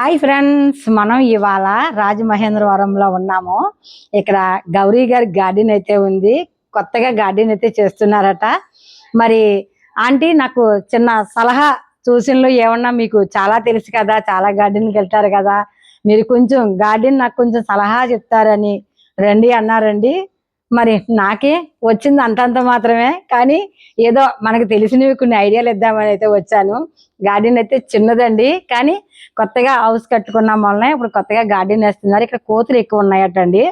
Hi friends మనం ఇవాళ రాజమహేంద్రవరంలో ఉన్నాము. ఇక్కడ గౌరీ గారి గార్డెన్ అయితే ఉంది. కొత్తగా గార్డెన్ అయితే చేస్తున్నారట. మరి ఆంటీ నాకు చిన్న సలహా సూచనలు ఏమన్నా మీకు చాలా తెలుసు కదా చాలా గార్డెన్కి వెళ్తారు కదా. మీరు కొంచెం గార్డెన్ నాకు కొంచెం సలహా చెప్తారని రండి అన్నారండి. మరి నాకే వచ్చింది అంతంత మాత్రమే. కానీ ఏదో మనకు తెలిసినవి కొన్ని ఐడియాలు ఇద్దామని అయితే వచ్చాను. గార్డెన్ అయితే చిన్నదండి. కానీ కొత్తగా హౌస్ కట్టుకున్నాం వలన ఇప్పుడు కొత్తగా గార్డెన్ వేస్తున్నారు. ఇక్కడ కోతులు ఎక్కువ ఉన్నాయటండి.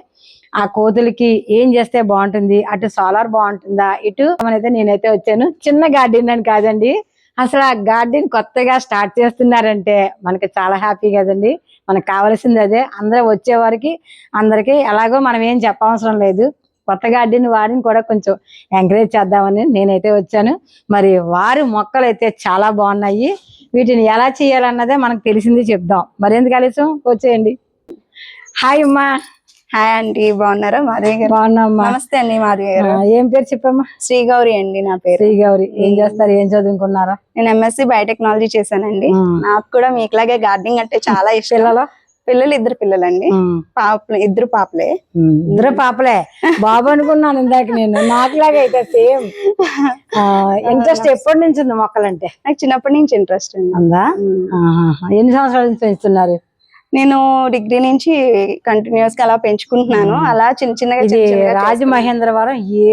ఆ కోతులకి ఏం చేస్తే బాగుంటుంది? అటు సోలార్ బాగుంటుందా? ఇటు అయితే నేనైతే వచ్చాను. చిన్న గార్డెన్ అని కాదండి. అసలు ఆ గార్డెన్ కొత్తగా స్టార్ట్ చేస్తున్నారంటే మనకి చాలా హ్యాపీ కదండి. మనకు కావాల్సింది అదే. అందరూ వచ్చేవారికి అందరికీ ఎలాగో మనం ఏం చెప్పవసరం లేదు. కొత్త గార్డెన్ వారిని కూడా కొంచెం ఎంకరేజ్ చేద్దామని నేనైతే వచ్చాను. మరి వారి మొక్కలు అయితే చాలా బాగున్నాయి. వీటిని ఎలా చేయాలన్నదే మనకు తెలిసింది చెప్దాం. మరి ఎందుకు ఆలస్యం? వచ్చేయండి. హాయ్ అమ్మా. హాయ్ అండి బాగున్నారా? మాధవి గారు? బాగున్నామ్మా. నమస్తే అండి మాధవి గారు. ఏం పేరు చెప్పమ్మా? శ్రీ గౌరి అండి నా పేరు. శ్రీ గౌరి ఏం చేస్తారు? ఏం చదువుకున్నారా నేను ఎంఎస్సి బయోటెక్నాలజీ చేశానండి. నాకు కూడా మీకులాగే గార్డెనింగ్ అంటే చాలా ఇష్టం. పిల్లలు ఇద్దరు పిల్లలండి. పాపలు ఇద్దరు పాపలే. ఇద్దరు పాపలే. బాబు అనుకున్నాను ఇందాక నేను. నాకులాగే అయితే సేమ్. ఇంట్రెస్ట్ ఎప్పటి నుంచి ఉంది మొక్కలంటే? నాకు చిన్నప్పటి నుంచి ఇంట్రెస్ట్. ఆహాహా. ఎన్ని సంవత్సరాల నుంచి పెంచుతున్నారు? నేను డిగ్రీ నుంచి కంటిన్యూస్గా అలా పెంచుకుంటున్నాను. అలా చిన్న చిన్నగా. రాజమహేంద్రవరం ఏ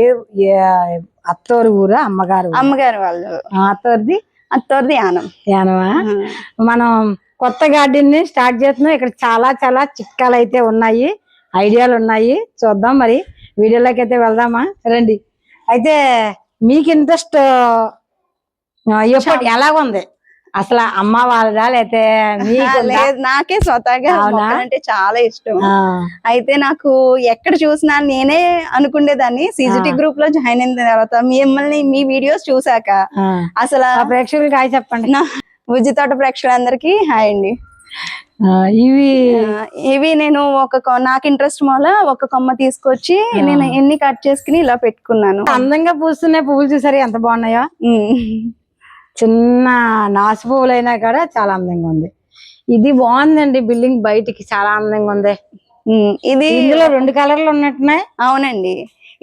అత్తోరు ఊరా అమ్మగారు? అమ్మగారు వాళ్ళు. అత్తోరిది? అత్తోరిది ఆనం యానమా? మనం కొత్త గార్డెన్ని స్టార్ట్ చేస్తున్నాం. ఇక్కడ చాలా చాలా చిట్కాలు అయితే ఉన్నాయి. ఐడియాలు ఉన్నాయి. చూద్దాం మరి. వీడియోలోకి అయితే వెళ్దామా? రండి. అయితే మీకు ఇంట్రెస్ట్ ఎప్పటి ఎలా ఉంది? అసలు అమ్మ వాళ్ళదా? మీకు లేదు. నాకే స్వతహాగా? మొక్కలంటే చాలా ఇష్టం. అయితే నాకు ఎక్కడ చూసినా నేనే అనుకునేదాన్ని సిజిటి గ్రూప్లో జాయిన్ అయిన తర్వాత మిమ్మల్ని మీ వీడియోస్ చూసాక అసలు ప్రేక్షకులకి హాయ్ చెప్పండి. నా ఉజ్జి తోట ప్రేక్షకులందరికీ హాయ్ అండి. ఇవి ఇవి నేను ఒక నాకు ఇంట్రెస్ట్ మూల ఒక కొమ్మ తీసుకొచ్చి నేను ఎన్ని కట్ చేసుకుని ఇలా పెట్టుకున్నాను. అందంగా పూస్తున్నాయి పువ్వులు చూసారు? ఎంత బాగున్నాయో. చిన్న నాసు పువ్వులైనా కూడా చాలా అందంగా ఉంది. ఇది బాగుందండి బిల్డింగ్ బయటికి చాలా అందంగా ఉంది. ఇది ఇందులో రెండు కలర్లు ఉన్నట్టున్నాయి. అవునండి.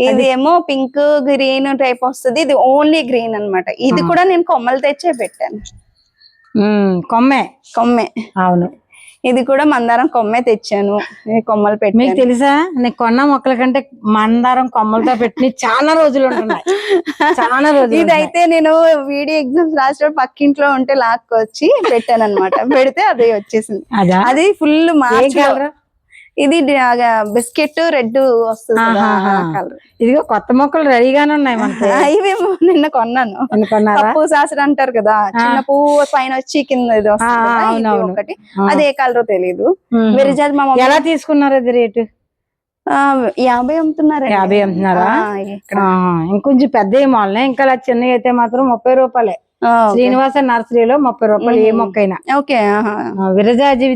ఇది ఏమో పింక్ గ్రీన్ టైప్ వస్తుంది. ఇది ఓన్లీ గ్రీన్ అన్నమాట. ఇది కూడా నేను కొమ్మలు తెచ్చే పెట్టాను. కొమ్మే. కొమ్మే. అవును. ఇది కూడా మందారం కొమ్మే తెచ్చాను. కొమ్మలు మీకు పెట్టాను తెలుసా? నేను కొన్న మొక్కల కంటే మందారం కొమ్మలతో పెట్టి చాలా రోజులు ఉంటున్నాయి. చాలా రోజులు ఇదైతే నేను వీడియో ఎగ్జామ్స్ రాసేటప్పుడు పక్కింట్లో ఉంటే లాక్కొచ్చి పెట్టాను అనమాట పెడితే అది వచ్చేసింది. అదా? ఫుల్ మార్చ్ కలర్? ఇది బిస్కెట్ రెడ్ వస్తుంది. ఇదిగో కొత్త మొక్కలు రెడీగానే ఉన్నాయి మనకి ఆ, ఇవేమో నిన్న కొన్నాను పప్పు సాసర అంటారు కదా చిన్న పువ్వు పైన వచ్చి కింద ఇది వస్తుంది. ఒకటి. అది ఏ కలర్ తెలియదు. విరజాజ్ మా ఎలా తీసుకున్నారు అది రేటు ఆ, యాభై అమ్ముతున్నారు యాభై అమ్ముతున్నారా? ఇంకొంచెం పెద్ద మాల్నే ఇంకా చిన్నవి అయితే మాత్రం ముప్పై రూపాయలే. శ్రీనివాస నర్సరీలో ముప్పై రూపాయలు ఏ మొక్క అయినా ఓకే విరజాజి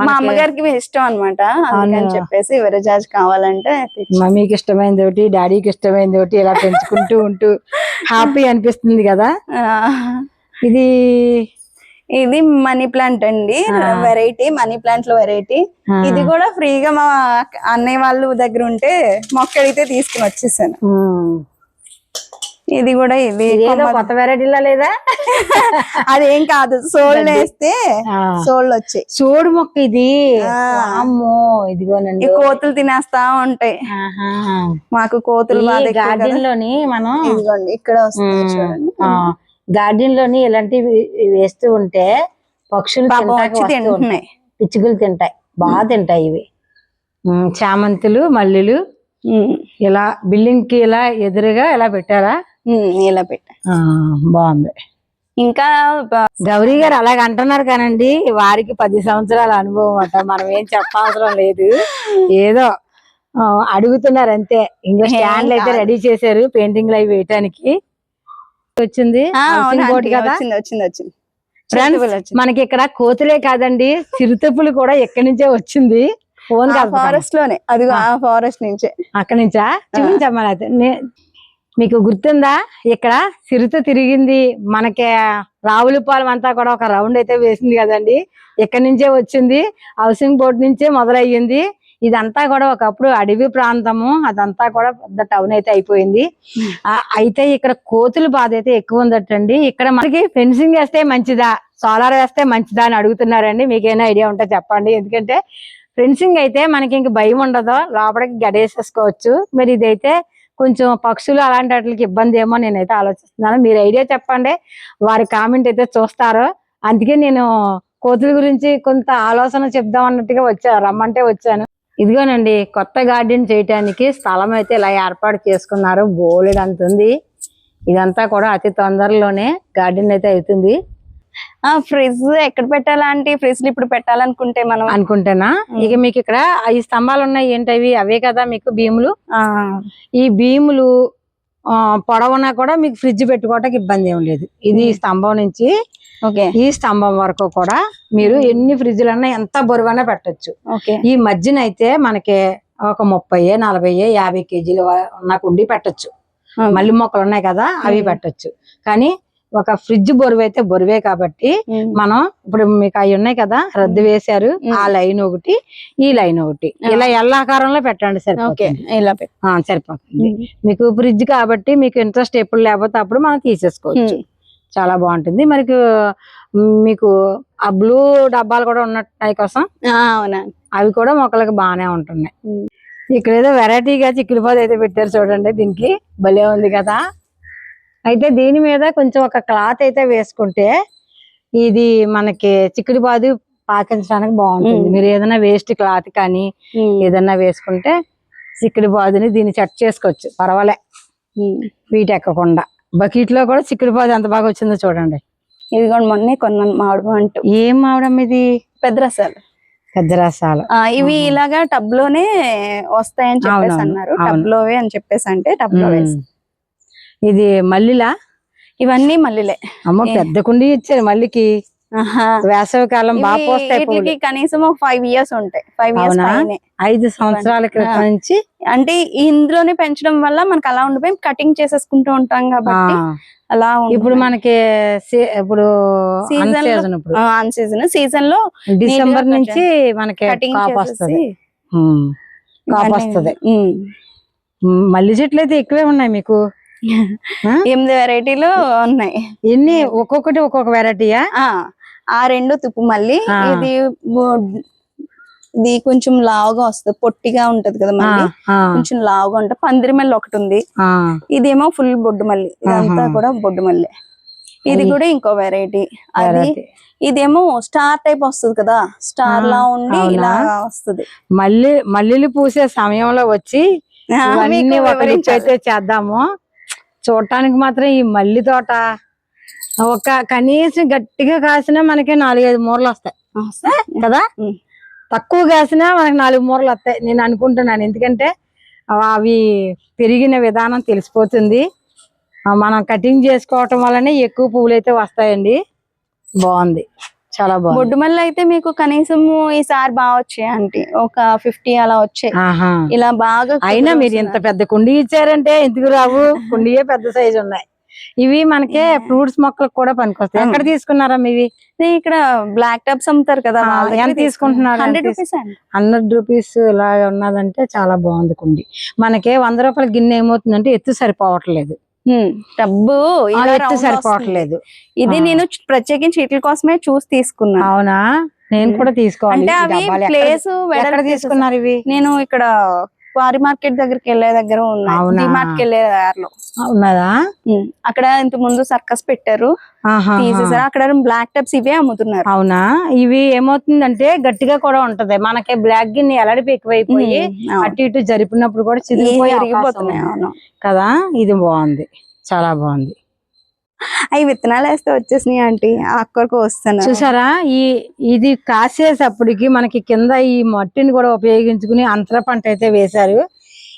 మా అమ్మగారికి ఇష్టం అనమాట అందుకని? చెప్పేసి విరజాజ్ కావాలంటే మమ్మీకి ఇష్టమైంది ఒకటి డాడీకి ఇష్టమైంది ఒకటి ఇలా పెంచుకుంటూ ఉంటూ హ్యాపీ అనిపిస్తుంది కదా? ఇది ఇది మనీ ప్లాంట్ అండి. వెరైటీ మనీ ప్లాంట్లో వెరైటీ ఇది కూడా ఫ్రీగా మా అన్నయ్య వాళ్ళు దగ్గర ఉంటే మొక్క అడిగితే తీసుకుని వచ్చేసాను. ఇది కూడా ఇది కొత్త వెరైటీలా లేదా? అదేం కాదు సోళ్ళు వేస్తే సోళ్ళు వచ్చాయి. చూడు మొక్క ఇది. అమ్మో ఇదిగోనండి. కోతులు తినేస్తా ఉంటాయి. మాకు కోతులు. గార్డెన్లోని మనం ఇదిగోండి ఇక్కడ వస్తుంది చూడండి. గార్డెన్లోని ఇలాంటివి వేస్తూ ఉంటే పక్షులు. తింటున్నాయి. పిచ్చుకలు తింటాయి. బాగా తింటాయి ఇవి. చామంతులు మల్లెలు ఇలా బిల్డింగ్కి ఇలా ఎదురుగా ఇలా పెట్టారా? ఇలా పెట్టా. ఆ, బాగుంది. ఇంకా గౌరీ గారు అలాగ అంటున్నారు కానండి వారికి పది సంవత్సరాల అనుభవం అట మనం ఏం చెప్పవసరం లేదు. ఏదో అడుగుతున్నారు అంతే. ఇంకా స్టాండ్లు అయితే. రెడీ చేశారు పెయింటింగ్ అవి వేయటానికి. వచ్చింది. మనకి ఇక్కడ కోతులే కాదండి చిరుతపులు కూడా ఎక్కడి నుంచే వచ్చింది. ఫోన్ ఫారెస్ట్లోనే అదిగో ఆ. ఫారెస్ట్ నుంచే. అక్కడి నుంచా? చూపించమ్మా అయితే మీకు గుర్తుందా? ఇక్కడ సిరుత తిరిగింది. మనకి రావులపాలెం అంతా కూడా ఒక రౌండ్ అయితే వేసింది కదండి. ఇక్కడ నుంచే వచ్చింది. హౌసింగ్ బోర్డ్ నుంచే మొదలయ్యింది. ఇదంతా కూడా ఒకప్పుడు అడవి ప్రాంతము. అదంతా కూడా పెద్ద టౌన్ అయితే అయిపోయింది. అయితే ఇక్కడ కోతుల బాధ అయితే ఎక్కువ ఉందటండి. ఇక్కడ మనకి ఫెన్సింగ్ వేస్తే మంచిదా? సోలార్ వేస్తే మంచిదా అని అడుగుతున్నారండి. మీకేనా ఐడియా ఉంటే చెప్పండి. ఎందుకంటే ఫెన్సింగ్ అయితే మనకి ఇంక భయం ఉండదు. లోపలికి గడేసేసుకోవచ్చు. మరి ఇదైతే కొంచెం పక్షులు అలాంటి వాటికి ఇబ్బంది ఏమో నేనైతే ఆలోచిస్తున్నాను. మీరు ఐడియా చెప్పండి. వారి కామెంట్ అయితే చూస్తారు. అందుకే నేను కోతుల గురించి కొంత ఆలోచన చెప్దాం అన్నట్టుగా వచ్చా రమ్మంటే వచ్చాను. ఇదిగోనండి కొత్త గార్డెన్ చేయటానికి స్థలం అయితే ఇలా ఏర్పాటు చేసుకున్నారు. బోలెడు అంతుంది ఇదంతా కూడా అతి తొందరలోనే గార్డెన్ అయితే అవుతుంది. ఆ ఫ్రిడ్జ్ ఎక్కడ పెట్టాలంటే ఫ్రిడ్జ్ ఇప్పుడు పెట్టాలనుకుంటే మనం. అనుకుంటేనా? ఇక మీకు ఇక్కడ ఈ స్తంభాలు ఉన్నాయి ఏంటవి అవే? కదా మీకు భీములు? ఆ, ఈ భీములు పొడవునా కూడా మీకు ఫ్రిడ్జ్ పెట్టుకోవటానికి ఇబ్బంది ఏం లేదు. ఇది ఈ స్తంభం నుంచి ఓకే. ఈ స్తంభం వరకు కూడా మీరు ఎన్ని ఫ్రిడ్జ్లన్నా ఎంత బరువైనా పెట్టొచ్చు. ఓకే. ఈ మధ్యన అయితే మనకి ఒక ముప్పై నలభై యాభై కేజీలు ఉన్న కుండి పెట్టొచ్చు. మల్లి మొక్కలు ఉన్నాయి కదా అవి. పెట్టొచ్చు. కానీ ఒక ఫ్రిడ్జ్ బరువు అయితే బరువే కాబట్టి. మనం ఇప్పుడు మీకు అవి ఉన్నాయి కదా రద్దు వేశారు. ఆ లైన్ ఒకటి ఈ లైన్ ఒకటి. ఇలా ఎల్లాకారంలో పెట్టండి సరిపోతుంది. ఇలా సరిపోతుంది. మీకు ఫ్రిడ్జ్ కాబట్టి మీకు ఇంట్రెస్ట్ ఎప్పుడు లేకపోతే అప్పుడు మనం తీసేసుకోవచ్చు. చాలా బాగుంటుంది. మరి మీకు ఆ బ్లూ డబ్బాలు కూడా ఉన్నట్టున్నాయి కోసం అవునా అవి కూడా మొక్కలకు బాగానే ఉంటున్నాయి. ఇక్కడ ఏదో వెరైటీగా చిక్కుడుపాదు అయితే పెట్టారు చూడండి దీనికి. భలే ఉంది కదా. అయితే దీని మీద కొంచెం ఒక క్లాత్ అయితే వేసుకుంటే ఇది మనకి చిక్కుడుపాదు పాకించడానికి బాగుంటుంది. మీరు ఏదైనా వేస్ట్ క్లాత్ కానీ. ఏదైనా వేసుకుంటే చిక్కుడుపాదుని దీన్ని చెట్ చేసుకోవచ్చు పర్వాలే. వీటి ఎక్కకుండా బకెట్లో కూడా చిక్కుడుపాదు ఎంత బాగా వచ్చిందో చూడండి ఇదిగోండి మొన్నే కొన్నాను మామిడి అంటూ ఏం మావడం ఇది పెద్ద రసాలు పెద్ద రసాలు ఇవి. ఇలాగా టబ్లోనే వస్తాయని చెప్పేసి అన్నారు. టబ్ లోవే అని చెప్పేసి అంటే టబ్లో వేసి. ఇది మల్లిలా? ఇవన్నీ మళ్ళీలే అమ్మ. పెద్ద కుండి ఇచ్చారు మల్లికి. వేసవి కాలం బాగా పోస్తాయి. వీటికి కనీసం ఒక ఫైవ్ ఇయర్స్ ఉంటాయి. ఫైవ్ ఇయర్స్ ఐదు సంవత్సరాల క్రితం. నుంచి. అంటే ఇందులోనే పెంచడం వల్ల మనకు అలా ఉండిపోయి కటింగ్ చేసేసుకుంటూ ఉంటాం కాబట్టి అలా ఇప్పుడు మనకి ఇప్పుడు సీజన్ అన్ సీజన్ సీజన్లో డిసెంబర్ నుంచి మనకి కటింగ్ కాపు వస్తుంది. కాపు వస్తుంది. మల్లి చెట్లు అయితే ఎక్కువే ఉన్నాయి మీకు? ఎనిమిది వెరైటీలు ఉన్నాయి. ఎన్ని? ఒక్కొక్కటి ఒక్కొక్క వెరైటీయా? ఆ రెండు తుప్పు మళ్ళీ. ఇది ఇది కొంచెం లావుగా వస్తుంది. పొట్టిగా ఉంటది కదా మళ్ళీ. కొంచెం లావుగా ఉంటుంది పందిరి మళ్ళీ ఒకటి ఉంది. ఇదేమో ఫుల్ బొడ్డు మల్లి. ఇదంతా. కూడా బొడ్డు మల్లి. ఇది కూడా ఇంకో వెరైటీ. అది ఇదేమో స్టార్ టైప్ వస్తుంది కదా. స్టార్ లా ఉండి? ఇలా వస్తుంది. మళ్ళీ మల్లెలు పూసే సమయంలో వచ్చి ఇవన్నీ ఒక చేద్దాము. చూడటానికి మాత్రం ఈ మల్లి తోట ఒక కనీసం గట్టిగా కాసినా మనకి నాలుగైదు మూరలు వస్తాయి. కదా. తక్కువ కాసినా మనకి నాలుగు మూరలు వస్తాయి. నేను అనుకుంటున్నాను. ఎందుకంటే అవి- పెరిగిన విధానం తెలిసిపోతుంది. మనం కటింగ్ చేసుకోవటం వల్లనే ఎక్కువ పువ్వులు అయితే వస్తాయండి. బాగుంది. చాలా బాగుంది. బొడ్డు మల్లి అయితే మీకు కనీసం ఈసారి బాగా వచ్చాయి ఆంటీ. ఒక ఫిఫ్టీ అలా వచ్చాయి. ఇలా బాగా అయినా మీరు ఇంత. పెద్ద కుండీ ఇచ్చారంటే ఎందుకు రావు? కుండీయే పెద్ద సైజు ఉన్నాయి. ఇవి మనకే ఫ్రూట్స్ మొక్కలకు కూడా పనికొస్తాయి. ఎక్కడ తీసుకున్నారా ఇది ఇక్కడ బ్లాక్ టబ్స్ అమ్ముతారు కదా ఎంత తీసుకుంటున్నారు? హండ్రెడ్ రూపీస్ హండ్రెడ్ రూపీస్ ఇలా ఉన్నదంటే చాలా బాగుంది కుండి. మనకే వంద రూపాయల గిన్నె ఏమవుతుందంటే ఎత్తు సరిపోవట్లేదు. డబ్బు ఎత్తు. సరిపోవట్లేదు. ఇది. నేను ప్రత్యేకించి వీటి కోసమే చూసి తీసుకున్నాను అవునా? నేను కూడా తీసుకోవాలి అంటే అవి ప్లేస్ తీసుకున్నారు ఇవి? నేను ఇక్కడ వారి మార్కెట్ దగ్గరికి వెళ్ళే దగ్గర ఉన్నాయి. వెళ్ళే దారిలో. ఉన్నదా. అక్కడ ఇంత ముందు సర్కస్ పెట్టారు. తీసేసారు. అక్కడ బ్లాక్ టబ్స్ ఇవే అమ్ముతున్నారు. అవునా? ఇవి ఏమవుతుందంటే గట్టిగా కూడా ఉంటది. మనకి బ్లాక్ గిన్నె ఎలడిపి ఎక్కువైపోయి. అటు ఇటు జరిపినప్పుడు కూడా చిరిగిపోయి కదా? ఇది బాగుంది. చాలా బాగుంది. అవి విత్తనాలు వేస్తే వచ్చేసినాయి ఆంటీ. ఆకుకూరకు వస్తాను చూసారా? ఈ ఇది కాసేటప్పటికి మనకి కింద ఈ మట్టిని కూడా ఉపయోగించుకుని అంతర పంట అయితే వేశారు.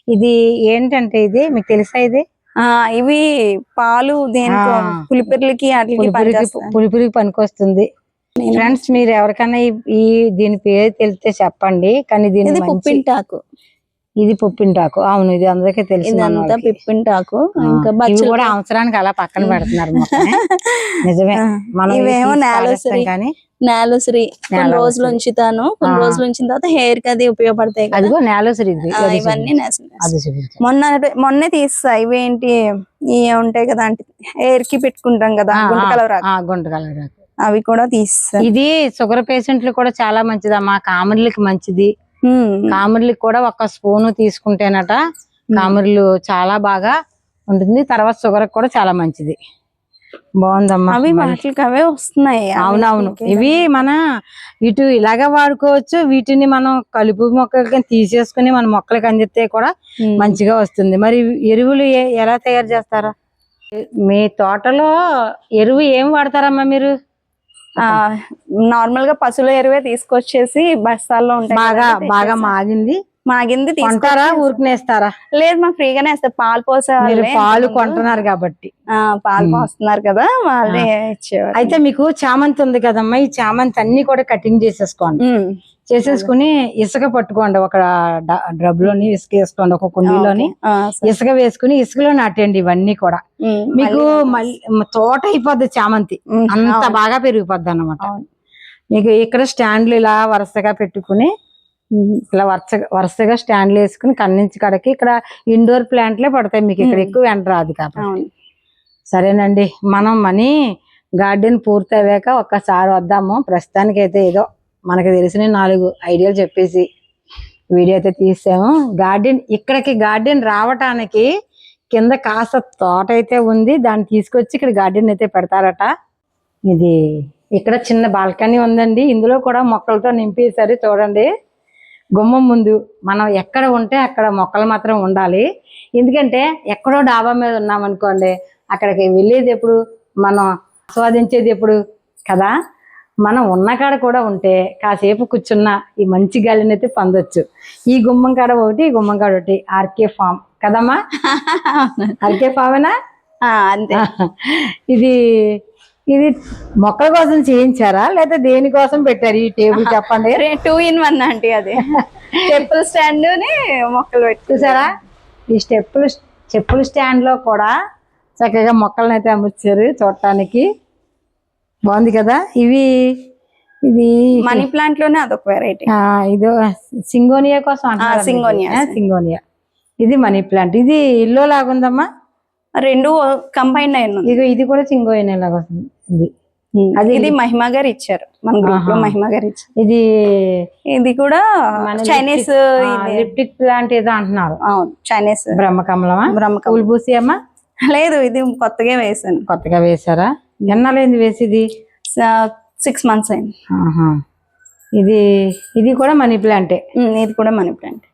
ఇది ఏంటంటే ఇది? మీకు తెలుసా ఇది? ఆ ఇవి పాలు దేనికో. పులిపిర్లకి పులిపురికి. పులిపురికి పనికొస్తుంది. ఫ్రెండ్స్ మీరు ఎవరికైనా ఈ- దీని పేరు తెలిస్తే చెప్పండి కానీ దీని పుప్పింటాకు. ఇది పుప్పింటాకు అవును ఇది అందరికీ తెలిసి ఇదంతా పిప్పింటాకు ఇంకా బచ్చలు కూడా అవసరానికి అలా పక్కన పెడుతున్నారు. నిజమే మనం ఇవేమో కానీ నేలశ్రీ కొన్ని. రోజులు ఉంచుతాను కొన్ని. రోజులు ఉంచిన తర్వాత హెయిర్కి అది ఉపయోగపడతాయి అదిగో ఇవన్నీ. నేలశ్రీ. చూపించు. మొన్న మొన్నే తీస్తా ఇవేంటి ఇవి ఉంటాయి కదా అంటే హెయిర్కి పెట్టుకుంటాం కదా గుంట కలర్ గుంట కలర్. అవి కూడా తీస్తా ఇది షుగర్ పేషెంట్లు కూడా చాలా మంచిదమ్మా కామెర్లకి మంచిది. కామెర్లకి కూడా ఒక స్పూన్ తీసుకుంటేనట కామెర్లు చాలా బాగా ఉంటుంది. తర్వాత షుగర్ కూడా చాలా మంచిది. బాగుందమ్మా అవి. వాటికి అవే వస్తున్నాయి. అవి అవునవును. ఇవి మన ఇటు ఇలాగే వాడుకోవచ్చు. వీటిని మనం కలుపు మొక్కలకి తీసేసుకుని మన మొక్కలకి అందిస్తే కూడా. మంచిగా వస్తుంది. మరి ఎరువులు ఎలా తయారు చేస్తారా? మీ తోటలో ఎరువు ఏం వాడతారమ్మా మీరు? నార్మల్గా పశువుల ఎరువే తీసుకొచ్చేసి బస్తాల్లో ఉంటాయి బాగా బాగా. మాగింది. మాగింది కొంటారా తీసుకొచ్చేసి- ఊరికనేస్తారా? లేదు మా ఫ్రీగానే వేస్తారు. పాలు పోసే మీరు వాళ్ళే పాలు. కొంటున్నారు కాబట్టి. ఆ, పాలు. పోస్తున్నారు కదా వాళ్ళే ఇచ్చేవారు. అయితే మీకు చామంతి ఉంది కదమ్మా ఈ చామంతి అన్ని కూడా కటింగ్ చేసేసుకోండి. చేసేసుకుని ఇసుక పట్టుకోండి ఒక డబ్లోని ఇసుక వేసుకోండి ఒక కుండీలోని. ఇసుక వేసుకుని ఇసుకలో నాటండి ఇవన్నీ కూడా. మీకు మళ్ళీ- తోట అయిపోద్ది చామంతి. అంత బాగా పెరిగిపోద్ది అన్నమాట అవును. మీకు ఇక్కడ స్టాండ్లు ఇలా వరుసగా పెట్టుకుని ఇలా వరుస వరుసగా స్టాండ్లు వేసుకుని కన్నించి కడకి ఇక్కడ ఇండోర్ ప్లాంట్లే పడతాయి మీకు. ఇక్కడ. ఎక్కువ ఎండ రాదు కాబట్టి. సరేనండి. మనం మనీ గార్డెన్ పూర్తి అయ్యాక ఒక్కసారి వద్దాము. ప్రస్తుతానికి అయితే ఏదో మనకు తెలిసిన నాలుగు ఐడియాలు చెప్పేసి వీడియో అయితే తీసాము. గార్డెన్ ఇక్కడికి గార్డెన్ రావటానికి కింద కాస్త తోట అయితే ఉంది. దాన్ని తీసుకొచ్చి ఇక్కడ గార్డెన్ అయితే పెడతారట. ఇది ఇక్కడ చిన్న బాల్కనీ ఉందండి. ఇందులో కూడా మొక్కలతో నింపేశారు చూడండి. గుమ్మం ముందు మనం ఎక్కడ ఉంటే అక్కడ మొక్కలు మాత్రం ఉండాలి. ఎందుకంటే ఎక్కడో డాబా మీద ఉన్నామనుకోండి అక్కడికి వెళ్ళేది ఎప్పుడు? మనం ఆస్వాదించేది ఎప్పుడు? కదా? మనం ఉన్న కాడ ఉంటే కాసేపు కూర్చున్న ఈ మంచి గాలిని అయితే పొందొచ్చు. ఈ గుమ్మం కాడ ఒకటి ఈ గుమ్మం కాడ ఒకటి. R K farm. కదమ్మా? ఆర్కే ఫామేనా? అంతే. ఇది ఇది మొక్కల కోసం చేయించారా? లేదా దేనికోసం పెట్టారు ఈ టేబుల్ చెప్పండి? టూ ఇన్ వన్ ఆంటీ అది. చెప్పుల స్టాండ్ మొక్కలు పెట్టి చూసారా? ఈ స్టెప్పులు చెప్పుల స్టాండ్లో కూడా చక్కగా మొక్కలను అయితే అమర్చారు చూడటానికి. బాగుంది కదా? ఇవి ఇది మనీ ప్లాంట్లోనే అదొక వెరైటీ. ఇదో సింగోనియా కోసం సింగోనియా, సింగోనియా. ఇది మనీ ప్లాంట్. ఇది ఇల్లో లాగుందమ్మా రెండు కంబైన్ అయిన. ఇగో ఇది కూడా సింగోనియా లాగా వస్తుంది. ఇది. అది ఇది మహిమ గారు ఇచ్చారు. మన గ్రూప్లో. మహిమ గారు ఇచ్చారు. ఇది ఇది కూడా చైనీస్ ఇది. లిప్టిక్ ప్లాంట్ ఏదో అంటున్నారు. అవును చైనీస్ బ్రహ్మకమలమా? పూసి అమ్మా? లేదు ఇది కొత్తగా వేసాను. కొత్తగా వేసారా ఎన్నాళ్ళైంది వేసిది సిక్స్ మంత్స్ అయింది. ఆహా. ఇది ఇది కూడా మనీ ప్లాంటే. ఇది కూడా మనీ ప్లాంట్.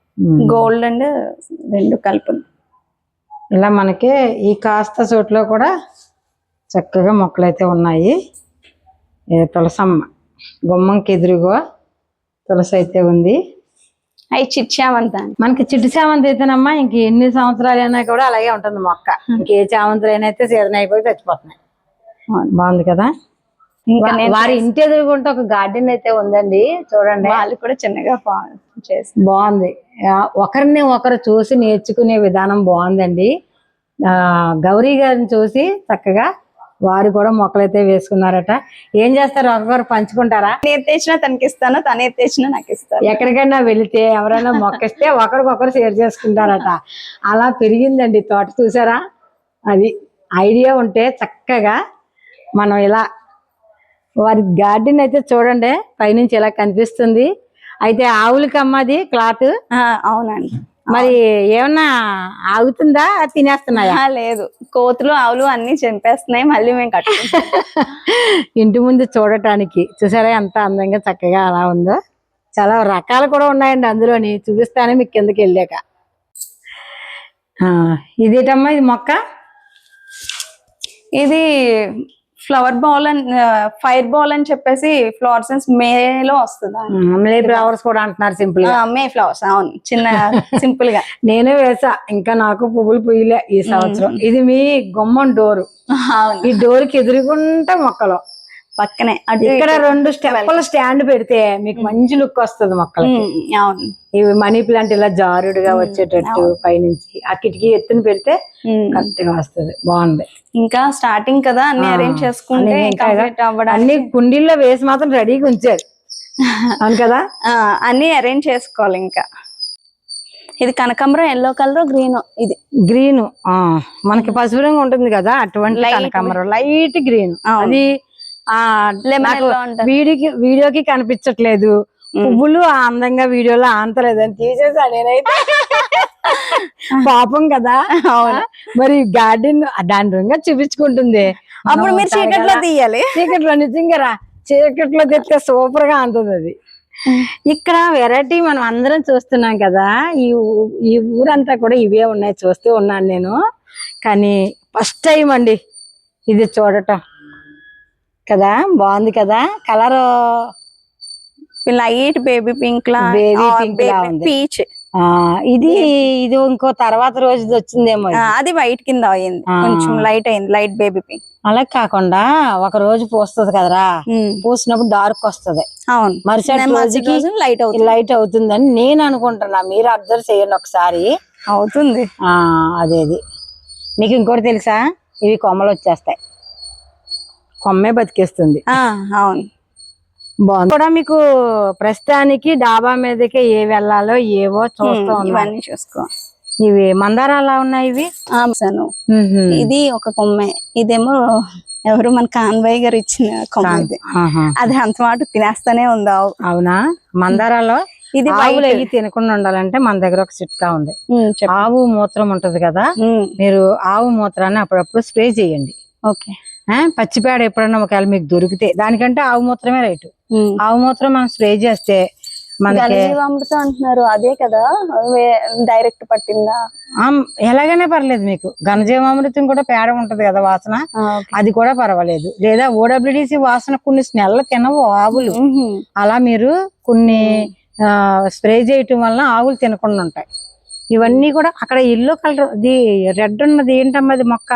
గోల్డ్ అండ్ రెండు కలిపి. ఇలా మనకి ఈ కాస్త చోట్లో కూడా చక్కగా మొక్కలు అయితే ఉన్నాయి. ఇది తులసమ్మ. గుమ్మంకి ఎదురుగా తులసి అయితే ఉంది. అవి చిచ్చామంత మనకి చిట్టు చామంతి అయితేనమ్మా ఇంక ఎన్ని సంవత్సరాలు అయినా కూడా అలాగే ఉంటుంది మొక్క. ఇంకే చామంతులు అయినా అయితే సీజన్ అయిపోయి చచ్చిపోతున్నాయి. బాగుంది. కదా? ఇంకా వారి ఇంటి ఎదురుగుంటే ఒక గార్డెన్ అయితే ఉందండి. చూడండి. వాళ్ళు కూడా చిన్నగా చేసి బాగుంది. ఒకరిని ఒకరు చూసి నేర్చుకునే విధానం బాగుందండి. గౌరీ గారిని చూసి చక్కగా వారు కూడా మొక్కలైతే వేసుకున్నారట. ఏం చేస్తారు? ఒకరు పంచుకుంటారా? నేను ఎత్తేచ్చినా తనకి ఇస్తాను తను ఎత్తేచ్చినా నాకు ఇస్తాను. ఎక్కడికైనా వెళితే ఎవరైనా మొక్కిస్తే ఒకరికొకరు షేర్ చేసుకుంటారట. అలా పెరిగిందండి తోట. చూసారా? అది ఐడియా ఉంటే చక్కగా మనం ఇలా వారి గార్డెన్ అయితే చూడండి పైనుంచి ఇలా కనిపిస్తుంది. అయితే ఆవులకి అమ్మది క్లాత్ అవునండి. మరి ఏమన్నా ఆగుతుందా? తినేస్తున్నాయా? లేదు. కోతులు ఆవులు అన్ని చంపేస్తున్నాయి. మళ్ళీ మేము కట్టుకుంటాం. ఇంటి ముందు చూడటానికి. చూసారా ఎంత అందంగా చక్కగా అలా ఉందో? చాలా రకాలు కూడా ఉన్నాయండి అందులోని. చూపిస్తాను మీకు కిందకి వెళ్ళాక. ఆ, ఇదేటమ్మా ఇది మొక్క? ఇది flower ball and fire ball అని చెప్పేసి ఫ్లవర్సెన్స్ మేలో వస్తుంది మళ్ళీ ఫ్లవర్స్ కూడా అంటున్నారు సింపుల్గా. మే ఫ్లవర్స్ అవును. చిన్న సింపుల్గా. నేనే వేసా ఇంకా నాకు పువ్వులు పుయ్యలే ఈ సంవత్సరం. ఇది మీ గుమ్మం డోరు ఈ డోర్కి ఎదురుగుంటా మొక్కలు. పక్కనే. అటు ఇక్కడ. రెండు స్టెప్పుల స్టాండ్ పెడితే మీకు మంచి లుక్ వస్తుంది మొక్కలకి. ఉమ్, అవును. ఇవి మనీ ప్లాంట్ ఇలా జారుడుగా వచ్చేటట్టు పైనుంచి ఆ కిటికీ ఎత్తున పెడితే. కరెక్ట్గా వస్తుంది. బాగుంది. ఇంకా స్టార్టింగ్ కదా అన్ని అరేంజ్ చేసుకుంటే అన్ని కుండీల్లో వేసి మాత్రం రెడీగా ఉంచారు. అవును కదా? అన్ని అరేంజ్ చేసుకోవాలి ఇంకా. ఇది కనకాంబరం ఎల్లో కలర్ గ్రీన్. ఇది గ్రీన్. మనకి పసుపు రంగు ఉంటుంది కదా అటువంటి కనకాంబరం. Light green. అది అంటారు వీడియోకి వీడియోకి కనిపించట్లేదు. పువ్వులు అందంగా వీడియోలో ఆంతలేదని తీసేసా నేనైతే. పాపం కదా. అవును. మరి గార్డెన్ దాని రంగా చూపించుకుంటుంది. అప్పుడు మీరు చీకట్లో తీయాలి. చీకట్లో నిజంగా రా. చీకట్లో తెస్తే సూపర్గా ఉంటుంది అది. ఇక్కడ వెరైటీ మనం అందరం చూస్తున్నాం కదా. ఈ ఈ ఊరంతా కూడా ఇవే ఉన్నాయి. చూస్తూ ఉన్నాను నేను. కానీ ఫస్ట్ టైం అండి ఇది చూడటం. కదా? బాగుంది కదా? కలర్? లైట్ బేబీ పింక్ లా లా ఉంది. పీచ్. ఇది ఇది ఇంకో తర్వాత రోజు వచ్చిందేమో. అది వైట్ కింద అయింది. కొంచెం లైట్ అయింది లైట్ బేబీ పింక్. అలా కాకుండా ఒక రోజు పూస్తుంది కదరా? పూసినప్పుడు డార్క్ వస్తది. అవును. మరుసటి రోజుకి లైట్ అవుతుంది. లైట్ అవుతుందని నేను అనుకుంటున్నా. మీరు అబ్జర్వ్ చేయండి ఒకసారి. అవుతుంది. ఆ అదేది. మీకు ఇంకోటి తెలుసా? ఇవి కొమ్మలు వచ్చేస్తాయి. కొమ్మే బతికేస్తుంది. అవును. బాగుంది. కూడా మీకు ప్రస్తుతానికి డాబా మీదకి ఏ వెళ్ళాలో ఏవో చూస్తూ ఇవన్నీ చూసుకో. ఇవి మందారాలా ఉన్నాయి ఇవి? ఆ, సను. ఇది ఒక కొమ్మే. ఇదేమో ఎవరు మన కాన్వయ్ గారు ఇచ్చిన కొమ్మ ఇది. అది అంత మాట తినేస్తానే ఉంది అవునా? మందారాలో ఇది ఆవులు అవి తినకుండా ఉండాలంటే మన దగ్గర ఒక చిట్కా ఉంది. ఆవు మూత్రం ఉంటది కదా? మీరు ఆవు మూత్రాన్ని అప్పుడప్పుడు స్ప్రే చేయండి. ఓకే. పచ్చిపేడ ఎప్పుడన్నా ఒకవేళ మీకు దొరికితే దానికంటే ఆవు మూత్రమే రైట్. ఆవు మూత్రం మనం స్ప్రే చేస్తే ఘనజీవామృతం అంటున్నారు అదే కదా? డైరెక్ట్ పట్టిందా? ఎలాగైనా పర్లేదు మీకు. ఘనజీవామృతం కూడా పేడ ఉంటది కదా వాసన. అది కూడా పర్వాలేదు. లేదా ఓడబ్ల్యూడిసి వాసన కొన్ని స్మెల్ తినవు ఆవులు. అలా మీరు కొన్ని స్ప్రే చేయటం వలన ఆవులు తినకుండా ఉంటాయి. ఇవన్నీ కూడా అక్కడ ఎల్లో కలర్ ఇది రెడ్ ఉన్నది ఏంటమ్మా అది మొక్క?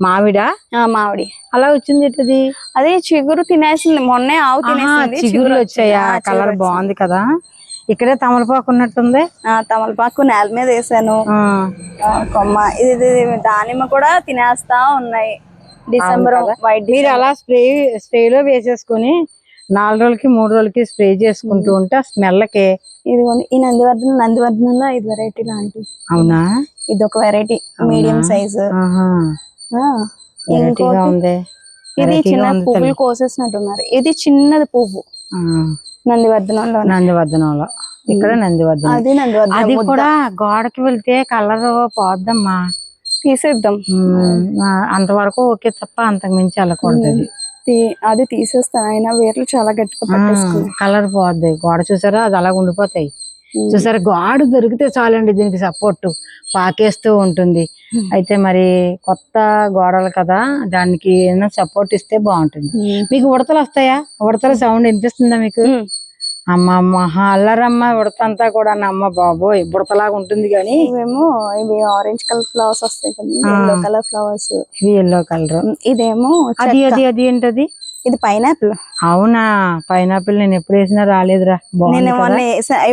మామిడా ఆ, మామిడి అలా వచ్చింది ఏంటది? అదే చిగురు తినేసింది. మొన్నే ఆవు తినేసింది. చిగురులు వచ్చాయా? చిగురు కలర్. బాగుంది కదా. ఇక్కడే తమలపాకు ఉన్నట్టుంది. ఆ, తమలపాకు నేల మీద వేసాను. కొమ్మ. ఇది ఇది దానిమ్మ కూడా తినేస్తా ఉన్నాయి. డిసెంబర్. వైట్ మీరు అలా స్ప్రే స్ప్రేలో వేసేసుకొని నాలుగు రోజులకి మూడు రోజులకి స్ప్రే చేసుకుంటూ ఉంటే ఆ స్మెల్కి ఇదిగోండి ఈ నందివర్ధన నందివర్ధనంలో ఐదు వెరైటీ లాంటివి అవునా? ఇది ఒక వెరైటీ మీడియం సైజ్. వెరైటీగా ఉంది. ఇది చిన్న పువ్వులు. కోసేసినట్టున్నారు. ఇది చిన్నది పువ్వు. ఆ, నందివర్ధనంలో నందివర్ధనంలో. ఇక్కడ నందివర్ధనం. అది నందివర్ధనం అది. కూడా గోడకి వెళ్తే కలర్ పోద్దమ్మా. తీసేద్దాం. అంతవరకు ఓకే తప్ప అంతకు మించి వెళ్ళకూడదు అది తీసేస్తాను అయినా వేర్లు చాలా గట్టిగా కలర్ పోద్ది. గోడ చూసారా? అది అలా ఉండిపోతాయి. చూసారా? గోడ దొరికితే చాలండి దీనికి సపోర్ట్ పాకేస్తూ ఉంటుంది. అయితే మరి కొత్త గోడలు కదా దానికి ఏదైనా సపోర్ట్ ఇస్తే బాగుంటుంది. మీకు ఉడతలు వస్తాయా? ఉడతల సౌండ్ వినిపిస్తుందా మీకు? అమ్మ అమ్మ అల్లరమ్మ ఉడత అంతా కూడా అమ్మ బాబోయ్ బుడతలాగా ఉంటుంది కానీ. ఇవేమో ఇవి ఆరెంజ్ కలర్ ఫ్లవర్స్ వస్తాయి కదా. ఎల్లో కలర్ ఫ్లవర్స్ ఇది ఎల్లో కలర్ ఇదేమో అది. అది అది ఏంటది? ఇది పైనాపిల్. అవునా? పైనాపిల్ నేను ఎప్పుడు వేసినా రాలేదురా. నేను మొన్న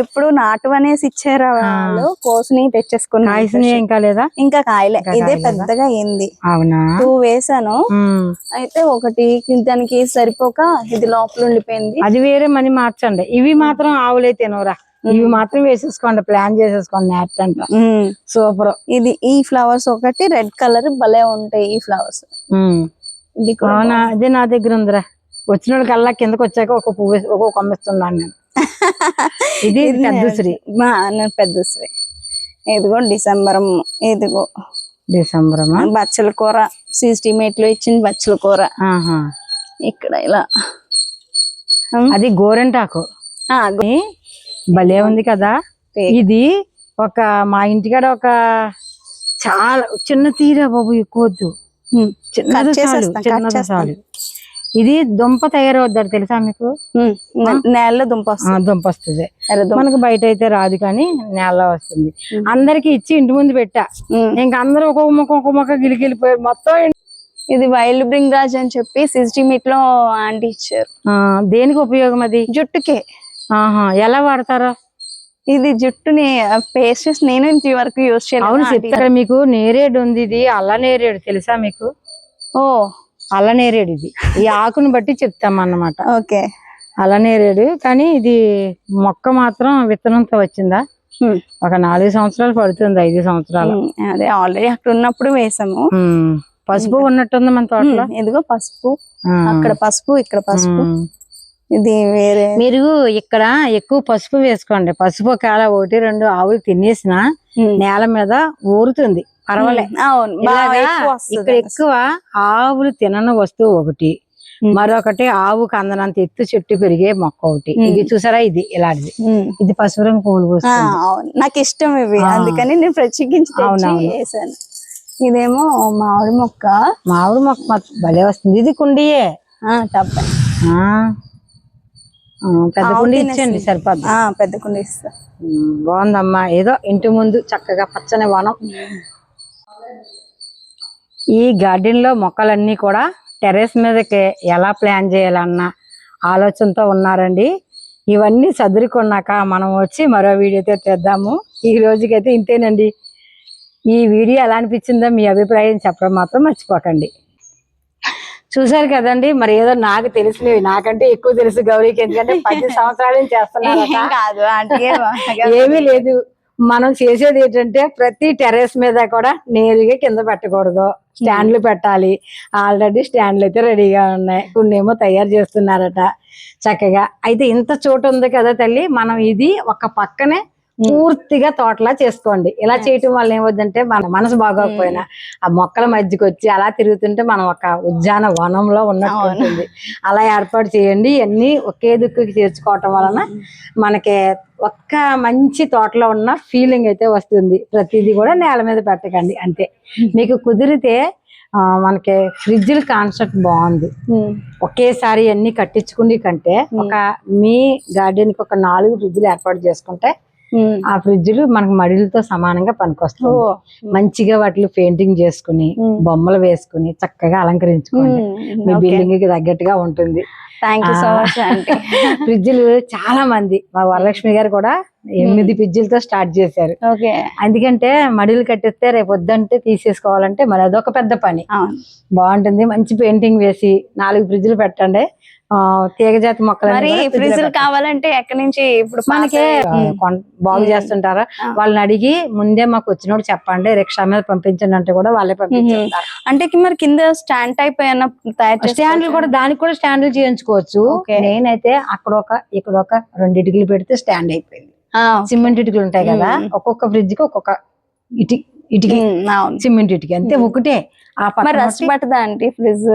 ఎప్పుడు నాటు అనేసి ఇచ్చారు వాళ్ళు కోసుని తెచ్చేసుకుని కాయసిన ఏం కాలేదా? ఇంకా కాయలే. ఇంకా ఇదే? పెద్దగా అయింది. అవునా? టూ వేసాను. అయితే ఒకటి దానికి సరిపోక ఇది లోపల ఉండిపోయింది. అది వేరే మనీ మార్చండి. ఇవి మాత్రం ఆవులే తినవురా. ఇవి మాత్రం వేసేసుకోండి ప్లాన్ చేసేసుకోండి నెట్ అంట. సూపర్. ఇది ఈ ఫ్లవర్స్ ఒకటి రెడ్ కలర్ భలే ఉంటాయి ఈ ఫ్లవర్స్. అవునా? అదే నా దగ్గర ఉందిరా. వచ్చిన వాళ్ళకల్లా కిందకి వచ్చాక ఒక పువ్వు ఒక కొమ్మిస్తున్నాను నేను. ఇది పెద్ద శ్రీ మా నేను పెద్ద శ్రీ ఇదిగో డిసెంబర్ ఇదిగో. డిసెంబర్ బచ్చల కూర సిక్స్టీ లో ఇచ్చింది బచ్చల కూర. ఆహా. ఇక్కడ ఇలా. అది గోరెంటాకు. భలే ఉంది కదా. ఇది ఒక మా ఇంటికాడ ఒక చాలా చిన్న తీరా బాబు ఎక్కువ వద్దు ఉమ్, చిన్నది కట్ చాలు చేసేస్తాం, కట్ చిన్నది చేస్తాం. చాలు. ఇది దుంప తయారవుద్దారు తెలుసా మీకు? నేలలో దుంప దుంప వస్తుంది. మనకు బయట అయితే రాదు కానీ నేల వస్తుంది. అందరికి ఇచ్చి ఇంటి ముందు పెట్టా. ఇంకా అందరూ ఒక్కొక్క మొక్క ఒక్కొక్క మొక్క గిలిగిలిపోయారు. మొత్తం ఇది వైల్డ్ బ్రింగ్ రాజ్ అని చెప్పి సిక్స్టీ మీట్లో ఆంటీ ఇచ్చారు. ఆ, దేనికి ఉపయోగం అది? జుట్టుకే. ఆహా ఎలా వాడతారో? ఇది జుట్టుని పేస్ట్ చేసి నేను ఇంత వరకు యూజ్ చేయలేదు. aunty. చెప్తారా మీకు నేరేడు ఉంది ఇది అల్ల నేరేడు తెలుసా మీకు? ఓ. అల్ల నేరేడు ఇది. ఈ ఆకును బట్టి చెప్తాం అన్నమాట ఓకే. అల్ల నేరేడు కానీ ఇది మొక్క మాత్రం విత్తనంతో వచ్చిందా. ఒక నాలుగు సంవత్సరాలు పడుతుంది ఐదు సంవత్సరాలు. అదే ఆల్రెడీ అక్కడ ఉన్నప్పుడు వేసాము. పసుపు ఉన్నట్టుంది మన తోటలో? ఇదిగో పసుపు. అక్కడ పసుపు ఇక్కడ పసుపు. ఇది వేరే? మీరు ఇక్కడ ఎక్కువ పసుపు వేసుకోండి. పసుపు ఒకవేళ ఒకటి రెండు ఆవులు తినేసిన. నేల మీద ఊరుతుంది. పర్వాలే. ఇక్కడ ఎక్కువ ఆవులు తినని వస్తువు ఒకటి. మరొకటి ఆవుకు అందనంత ఎత్తు చెట్టు పెరిగే మొక్క ఒకటి. ఇది చూసారా? ఇది ఇలాంటిది. ఇది పసుపు రంగు పువ్వులు ఆ, పూస్తుంది. నాకు ఇష్టం ఇవి. అందుకని నేను ప్రత్యేకించి. వేసాను. ఇదేమో మామిడి మొక్క. మామిడి మొక్క భలే వస్తుంది. ఇది కుండియే. ఆ, పెద్ద కుండి. ఇచ్చండి సరిపోద్ది. పెద్ద కుండ ఇస్తా. బాగుందమ్మా. ఏదో ఇంటి ముందు చక్కగా పచ్చని వనం. ఈ గార్డెన్లో మొక్కలన్నీ కూడా టెర్రస్ మీదకి ఎలా ప్లాన్ చేయాలన్న ఆలోచనతో ఉన్నారండి. ఇవన్నీ సదురుకున్నాక మనం వచ్చి మరో వీడియోతో తెద్దాము ఈ రోజుకైతే ఇంతేనండి. ఈ వీడియో ఎలా అనిపించిందో మీ అభిప్రాయం చెప్పడం మాత్రం మర్చిపోకండి. చూసారు కదండి మరి ఏదో నాకు తెలిసినవి నాకంటే ఎక్కువ తెలుసు గౌరీకి ఎందుకంటే పది సంవత్సరాల నుంచి కాదు అంటే ఏమీ లేదు. మనం చేసేది ఏంటంటే ప్రతి టెర్రస్ మీద కూడా నేరుగా కింద పెట్టకూడదు. స్టాండ్లు పెట్టాలి. ఆల్రెడీ స్టాండ్లు అయితే రెడీగా ఉన్నాయి. కొన్ని ఏమో తయారు చేస్తున్నారట చక్కగా. అయితే ఇంత చోటు ఉంది కదా తల్లి మనం ఇది ఒక పక్కనే పూర్తిగా తోటలా చేసుకోండి. ఇలా చేయటం వల్ల ఏమవుతుందంటే మన మనసు బాగోకపోయినా ఆ మొక్కల మధ్యకి వచ్చి అలా తిరుగుతుంటే మనం ఒక ఉద్యాన వనంలో ఉన్నట్టు. ఉంటుంది. అలా ఏర్పాటు చేయండి. అన్ని ఒకే దిక్కుకి చేర్చుకోవటం వలన మనకి ఒక్క మంచి తోటలో ఉన్న ఫీలింగ్ అయితే వస్తుంది. ప్రతిదీ కూడా నేల మీద పెట్టకండి. అంతే. మీకు కుదిరితే మనకి ఫ్రిడ్జ్ల కాన్సెప్ట్ బాగుంది. ఒకేసారి అన్ని కట్టించుకునే కంటే ఒక మీ గార్డెన్కి ఒక నాలుగు ఫ్రిడ్జ్లు ఏర్పాటు చేసుకుంటే ఆ ఫ్రిడ్జ్లు మనకు మడిలతో సమానంగా పనికొస్తాయి. మంచిగా వాటిలో పెయింటింగ్ చేసుకుని. బొమ్మలు వేసుకుని చక్కగా అలంకరించుకోండి. మీ బిల్డింగ్కి తగ్గట్టుగా ఉంటుంది. థ్యాంక్ యూ సో మచ్ అంటే ఫ్రిడ్జ్లు చాలా మంది. మా వరలక్ష్మి గారు కూడా ఎనిమిది ఫ్రిడ్జ్లతో స్టార్ట్ చేశారు. ఎందుకంటే మడిలు కట్టిస్తే రేపు వద్దంటే తీసేసుకోవాలంటే మరి అదొక పెద్ద పని. బాగుంటుంది. మంచి పెయింటింగ్ వేసి నాలుగు ఫ్రిడ్జ్లు పెట్టండి. తీగజాతి మొక్కలు మరి ఫ్రిడ్జ్ కావాలంటే ఎక్కడి నుంచి ఇప్పుడు మనకి బాగు చేస్తుంటారా. వాళ్ళని అడిగి ముందే మాకు వచ్చినప్పుడు చెప్పండి రిక్షా మీద పంపించండి అంటే కూడా వాళ్ళే పంపించారు అంటే మరి కింద స్టాండ్ టైప్ ఏమైనా తయారు స్టాండ్లు కూడా దానికి కూడా స్టాండ్లు చేయించుకోవచ్చు. నేనైతే అక్కడ ఒక ఇక్కడ ఒక రెండు ఇటుకలు పెడితే స్టాండ్ అయిపోయింది. సిమెంట్ ఇటుకలు ఉంటాయి కదా. ఒక్కొక్క ఫ్రిడ్జ్కి ఒక్కొక్క ఇటు ఇటుకి సిమెంట్ ఇటుకి అంతే. ఒకటే. ఆ పక్కన రస్ట్ పట్టదా ఫ్రిడ్జ్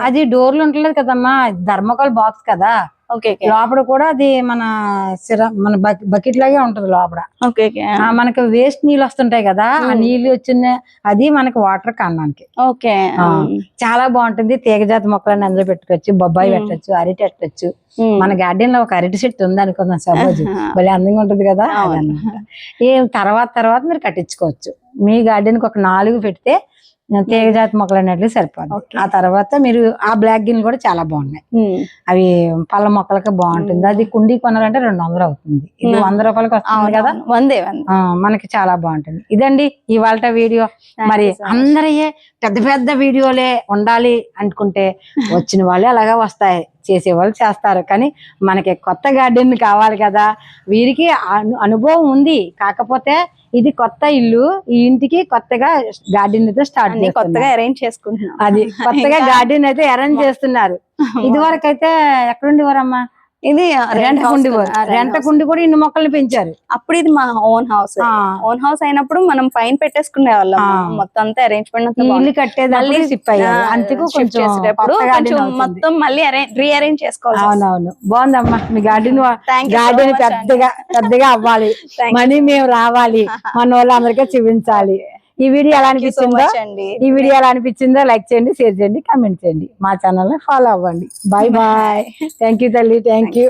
అది డోర్లు ఉంటలేదు కదమ్మా ధర్మకోల్ బాక్స్ కదా. లోపల కూడా అది మన సిర మన బకెట్ లాగే ఉంటది లోపల. మనకి వేస్ట్ నీళ్ళు వస్తుంటాయి కదా ఆ. నీళ్ళు వచ్చిన అది మనకి వాటర్ కన్నానికి. ఓకే. చాలా బాగుంటుంది. తీగజాతి మొక్కలన్నీ అందులో పెట్టుకోవచ్చు బొబ్బాయి. పెట్టచ్చు అరటి పెట్టచ్చు. మన గార్డెన్లో ఒక అరటి చెట్టు ఉంది అనుకుందాం సపోజ్ భలే అందంగా ఉంటుంది కదా. ఏ తర్వాత తర్వాత మీరు కట్టించుకోవచ్చు. మీ గార్డెన్కి ఒక నాలుగు పెడితే తీగజాతి మొక్కలు అన్నట్లు సరిపోదు. ఆ తర్వాత మీరు ఆ బ్లాక్ గిన్నెలు కూడా చాలా బాగున్నాయి. అవి పళ్ళ మొక్కలకి బాగుంటుంది. అది కుండీ కొనాలంటే రెండు వందలు అవుతుంది. ఇది. వంద రూపాయలకి వస్తుంది కదా? వందే మనకి చాలా బాగుంటుంది. ఇదండి ఇవాళ వీడియో. మరి. అందరయ్యే పెద్ద పెద్ద వీడియోలే ఉండాలి అనుకుంటే వచ్చిన వాళ్ళే అలాగా వస్తాయి. చేసేవాళ్ళు చేస్తారు. కానీ మనకి కొత్త గార్డెన్ కావాలి కదా. వీరికి అను- అనుభవం ఉంది. కాకపోతే ఇది కొత్త ఇల్లు. ఈ ఇంటికి కొత్తగా గార్డెన్ అయితే స్టార్ట్ కొత్తగా అరేంజ్ చేసుకుంటున్నాం. అది కొత్తగా గార్డెన్ అయితే అరేంజ్ చేస్తున్నారు. ఇది వరకు అయితే ఎక్కడుండేవారమ్మా? ఇది రెంట కుండి రెంట కుండి కూడా ఇన్ని మొక్కలు పెంచారు. అప్పుడు ఇది మా ఓన్ హౌస్ ఓన్ హౌస్ అయినప్పుడు మనం పైన పెట్టేసుకునే వాళ్ళం. మొత్తం అంతా అరేంజ్మెంట్ ఇల్లు కట్టేదాన్ని కొంచెం. మొత్తం మళ్ళీ రీఅరేంజ్ చేసుకోవాలి అవునవును. బాగుందమ్మా. మీ గార్డెన్ గార్డెన్ పెద్దగా పెద్దగా అవ్వాలి. మనీ మేము రావాలి. మన వాళ్ళందరికీ చూపించాలి. ఈ వీడియో ఎలా అనిపించిందో అండి. ఈ వీడియో ఎలా అనిపించిందో లైక్ చేయండి షేర్ చేయండి కామెంట్ చేయండి. మా ఛానల్ ఫాలో అవ్వండి. బాయ్ బాయ్ థ్యాంక్ యూ తల్లి. Thank you